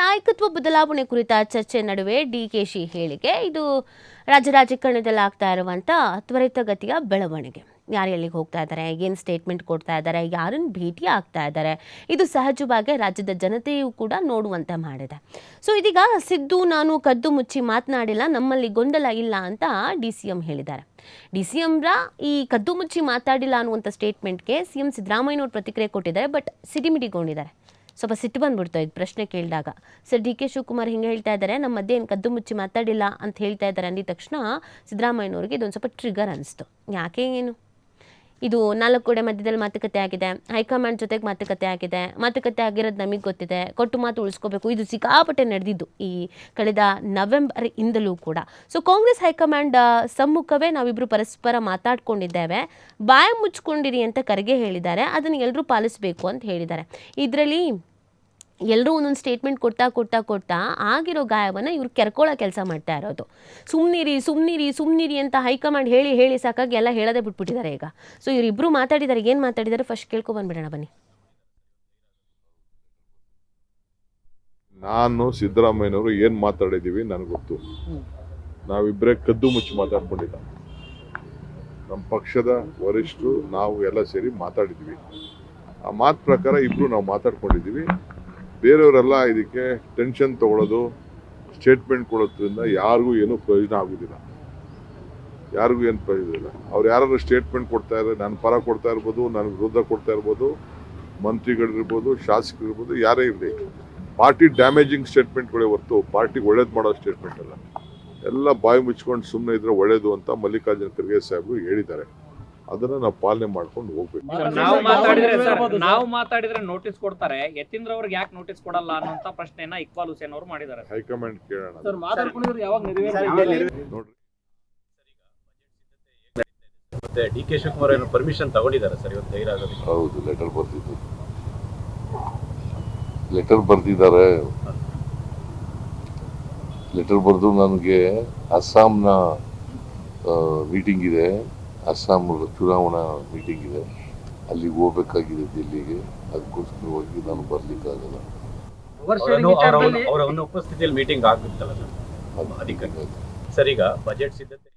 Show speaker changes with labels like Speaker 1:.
Speaker 1: ನಾಯಕತ್ವ ಬದಲಾವಣೆ ಕುರಿತ ಚರ್ಚೆ ನಡುವೆ ಡಿಕೆಶಿ ಹೇಳಿಕೆ. ಇದು ರಾಜ್ಯ ರಾಜಕಾರಣದಲ್ಲಿ ಆಗ್ತಾ ಇರುವಂತ ತ್ವರಿತಗತಿಯ ಬೆಳವಣಿಗೆ. ಯಾರು ಎಲ್ಲಿಗೆ ಹೋಗ್ತಾ ಇದ್ದಾರೆ, ಏನು ಸ್ಟೇಟ್ಮೆಂಟ್ ಕೊಡ್ತಾ ಇದ್ದಾರೆ, ಯಾರನ್ನು ಭೇಟಿ ಆಗ್ತಾ ಇದ್ದಾರೆ, ಇದು ಸಹಜವಾಗಿ ರಾಜ್ಯದ ಜನತೆಯೂ ಕೂಡ ನೋಡುವಂತೆ ಮಾಡಿದೆ. ಸೊ ಇದೀಗ ಸಿದ್ದು, ನಾನು ಕದ್ದು ಮುಚ್ಚಿ ಮಾತನಾಡಿಲ್ಲ, ನಮ್ಮಲ್ಲಿ ಗೊಂದಲ ಇಲ್ಲ ಅಂತ ಡಿ ಸಿ ಎಂ ಹೇಳಿದ್ದಾರೆ. ಡಿ ಸಿ ಎಂರ ಈ ಕದ್ದು ಮುಚ್ಚಿ ಮಾತಾಡಿಲ್ಲ ಅನ್ನುವಂಥ ಸ್ಟೇಟ್ಮೆಂಟ್ಗೆ ಸಿ ಎಂ ಸಿದ್ದರಾಮಯ್ಯನವ್ರು ಪ್ರತಿಕ್ರಿಯೆ ಕೊಟ್ಟಿದ್ದಾರೆ ಬಟ್ ಸಿಡಿಮಿಡಿಗೊಂಡಿದ್ದಾರೆ. ಸ್ವಲ್ಪ ಸಿಟ್ಟು ಬಂದ್ಬಿಡ್ತು ಇದು ಪ್ರಶ್ನೆ ಕೇಳಿದಾಗ. ಸರ್, ಡಿ ಕೆ ಶಿವಕುಮಾರ್ ಹಿಂಗೆ ಹೇಳ್ತಾ ಇದ್ದಾರೆ, ನಮ್ಮ ಮಧ್ಯೆ ಏನು ಕದ್ದು ಮುಚ್ಚಿ ಮಾತಾಡಿಲ್ಲ ಅಂತ ಹೇಳ್ತಾ ಇದ್ದಾರೆ ಅಂದಿದ ತಕ್ಷಣ ಸಿದ್ದರಾಮಯ್ಯನವ್ರಿಗೆ ಇದೊಂದು ಸ್ವಲ್ಪ ಟ್ರಿಗರ್ ಅನಿಸ್ತು. ಯಾಕೆ ಏನು? ಇದು ನಾಲ್ಕು ಕಡೆ ಮಧ್ಯದಲ್ಲಿ ಮಾತುಕತೆ ಆಗಿದೆ. ಹೈಕಮಾಂಡ್ ಜೊತೆಗೆ ಮಾತುಕತೆ ಆಗಿದೆ. ಮಾತುಕತೆ ಆಗಿರೋದು ನಮಗೆ ಗೊತ್ತಿದೆ. ಕೊಟ್ಟು ಮಾತು ಉಳಿಸ್ಕೋಬೇಕು. ಇದು ಸಿಕ್ಕಾಪಟ್ಟೆ ನಡೆದಿದ್ದು ಈ ಕಳೆದ ನವೆಂಬರ್ ಇಂದಲೂ ಕೂಡ. ಸೊ ಕಾಂಗ್ರೆಸ್ ಹೈಕಮಾಂಡ್ ಸಮ್ಮುಖವೇ ನಾವಿಬ್ಬರು ಪರಸ್ಪರ ಮಾತಾಡ್ಕೊಂಡಿದ್ದೇವೆ. ಬಾಯ ಮುಚ್ಕೊಂಡಿರಿ ಅಂತ ಕರೆಗೆ ಹೇಳಿದ್ದಾರೆ. ಅದನ್ನು ಎಲ್ಲರೂ ಪಾಲಿಸಬೇಕು ಅಂತ ಹೇಳಿದ್ದಾರೆ. ಇದರಲ್ಲಿ ಎಲ್ಲರೂ ಒಂದೊಂದು ಸ್ಟೇಟ್ಮೆಂಟ್ ಕೊಡ್ತಾ ಕೊಡ್ತಾ ಕೊಡ್ತಾ ಆಗಿರೋ ಗಾಯವನ್ನು ಇವ್ರು ಕೆರ್ಕೊಳ್ಳೋ ಕೆಲಸ ಮಾಡ್ತಾ ಇರೋದು. ಸುಮ್ಮನಿರಿ ಸುಮ್ಮನಿರಿ ಸುಮ್ಮನಿರಿ ಅಂತ ಹೈಕಮಾಂಡ್ ಹೇಳಿ ಹೇಳಿ ಸಾಕಾಗಿ ಎಲ್ಲ ಹೇಳೋದೇ ಬಿಟ್ಬಿಟ್ಟಿದ್ದಾರೆ ಈಗ. ಸೊ ಇವರಿಬ್ಬರು ಮಾತಾಡಿದ್ದಾರೆ ಏನು ಮಾತಾಡಿದ್ದಾರೆ ಫಸ್ಟ್ ಕೇಳ್ಕೊ ಬಂದ್ಬಿಡೋಣ ಬನ್ನಿ.
Speaker 2: ನಾನು ಸಿದ್ದರಾಮಯ್ಯನವರು ಏನು ಮಾತಾಡಿದ್ದೀವಿ ನನಗೆ ಗೊತ್ತು. ನಾವಿಬ್ಬರೇ ಕದ್ದು ಮುಚ್ಚಿ ಮಾತಾಡ್ಕೊಂಡಿಲ್ಲ ನಮ್ಮ ಪಕ್ಷದ ವರಿಷ್ಠರು ನಾವು ಎಲ್ಲ ಸೇರಿ ಮಾತಾಡಿದ್ದೀವಿ ಆ ಮಾತು ಪ್ರಕಾರ ಇಬ್ಬರು ನಾವು ಮಾತಾಡ್ಕೊಂಡಿದ್ದೀವಿ ಬೇರೆಯವರೆಲ್ಲ ಇದಕ್ಕೆ ಟೆನ್ಷನ್ ತಗೊಳ್ಳೋದು ಸ್ಟೇಟ್ಮೆಂಟ್ ಕೊಡೋದ್ರಿಂದ ಯಾರಿಗೂ ಏನೂ ಪ್ರಯೋಜನ ಆಗೋದಿಲ್ಲ. ಯಾರಿಗೂ ಏನು ಪ್ರಯೋಜನ ಇಲ್ಲ. ಅವ್ರು ಯಾರಾದ್ರು ಸ್ಟೇಟ್ಮೆಂಟ್ ಕೊಡ್ತಾ ಇದ್ದಾರೆ ನಾನು ಪರ ಕೊಡ್ತಾ ಇರ್ಬೋದು ನನ್ನ ವಿರುದ್ಧ ಕೊಡ್ತಾ ಇರ್ಬೋದು, ಮಂತ್ರಿಗಳಿರ್ಬೋದು, ಶಾಸಕರಿರ್ಬೋದು, ಯಾರೇ ಇರಲಿ. ಪಾರ್ಟಿ ಡ್ಯಾಮೇಜಿಂಗ್ ಸ್ಟೇಟ್ಮೆಂಟ್ಗಳೇ ಹೊರತು ಪಾರ್ಟಿಗೆ ಒಳ್ಳೇದು ಮಾಡೋ ಸ್ಟೇಟ್ಮೆಂಟ್ ಅಲ್ಲ. ಎಲ್ಲ ಬಾಯಿ ಮುಚ್ಕೊಂಡು ಸುಮ್ಮನೆ ಇದ್ರೆ ಒಳ್ಳೇದು ಅಂತ ಮಲ್ಲಿಕಾರ್ಜುನ ಖರ್ಗೆ ಸಾಹೇಬರು ಹೇಳಿದ್ದಾರೆ. ಅದನ್ನ ನಾವು ಪಾಲನೆ ಮಾಡ್ಕೊಂಡು ಹೋಗ್ಬೇಕು.
Speaker 3: ನಾವು ಮಾತಾಡಿದ್ರೆ ಸರ್ ನಾವು ಮಾತಾಡಿದ್ರೆ ನೋಟಿಸ್ ಕೊಡ್ತಾರೆ. ಯತೀಂದ್ರ ಅವ್ರಿಗೆ ಯಾಕೆ ನೋಟಿಸ್ ಕೊಡಲ್ಲ ಅನ್ನೋಂತ ಪ್ರಶ್ನೆನ ಇಕ್ಬಾಲ್ ಹುಸೇನ್ ಅವರು ಮಾಡಿದ್ದಾರೆ ಸರ್.
Speaker 2: ಹೈಕಮಾಂಡ್ ಕೇಳೋಣ.
Speaker 4: ಸರ್ ಮಾತಾಡ್ಕೊಂಡಿದ್ರು ಯಾವಾಗ
Speaker 2: ನೋಡ್ರಿ.
Speaker 5: ಮತ್ತೆ ಡಿ ಕೆ ಶಿವಕುಮಾರ್ ಏನು ಪರ್ಮಿಷನ್ ತಗೊಂಡಿದ್ದಾರೆ ಸರ್ ಇವತ್ತು ಧೈರ್ಯ ಆಗೋದು
Speaker 2: ಹೌದು ಲೆಟರ್ ಬರ್ತಿದ್ದು ಲೆಟರ್ ಬರ್ದಿದ್ದಾರೆ ಲೆಟರ್ ಬರೆದು ನನಗೆ ಅಸ್ಸಾಂನ ಮೀಟಿಂಗ್ ಇದೆ. ಅಸ್ಸಾಂ ಚುನಾವಣಾ ಮೀಟಿಂಗ್ ಇದೆ ಅಲ್ಲಿಗೆ ಹೋಗ್ಬೇಕಾಗಿದೆ ದಿಲ್ಲಿಗೆ ಅದಕ್ಕೋಸ್ಕರವಾಗಿ ನಾನು ಬರ್ಲಿಕ್ಕಾಗಲ್ಲ
Speaker 5: ಅವರ ಅವರ ಒಂದು ಉಪಸ್ಥಿತಿಯಲ್ಲಿ ಮೀಟಿಂಗ್ ಆಗುತ್ತಲ್ಲ ಸರ್. ಸರ್ ಈಗ ಬಜೆಟ್ ಸಿದ್ಧತೆ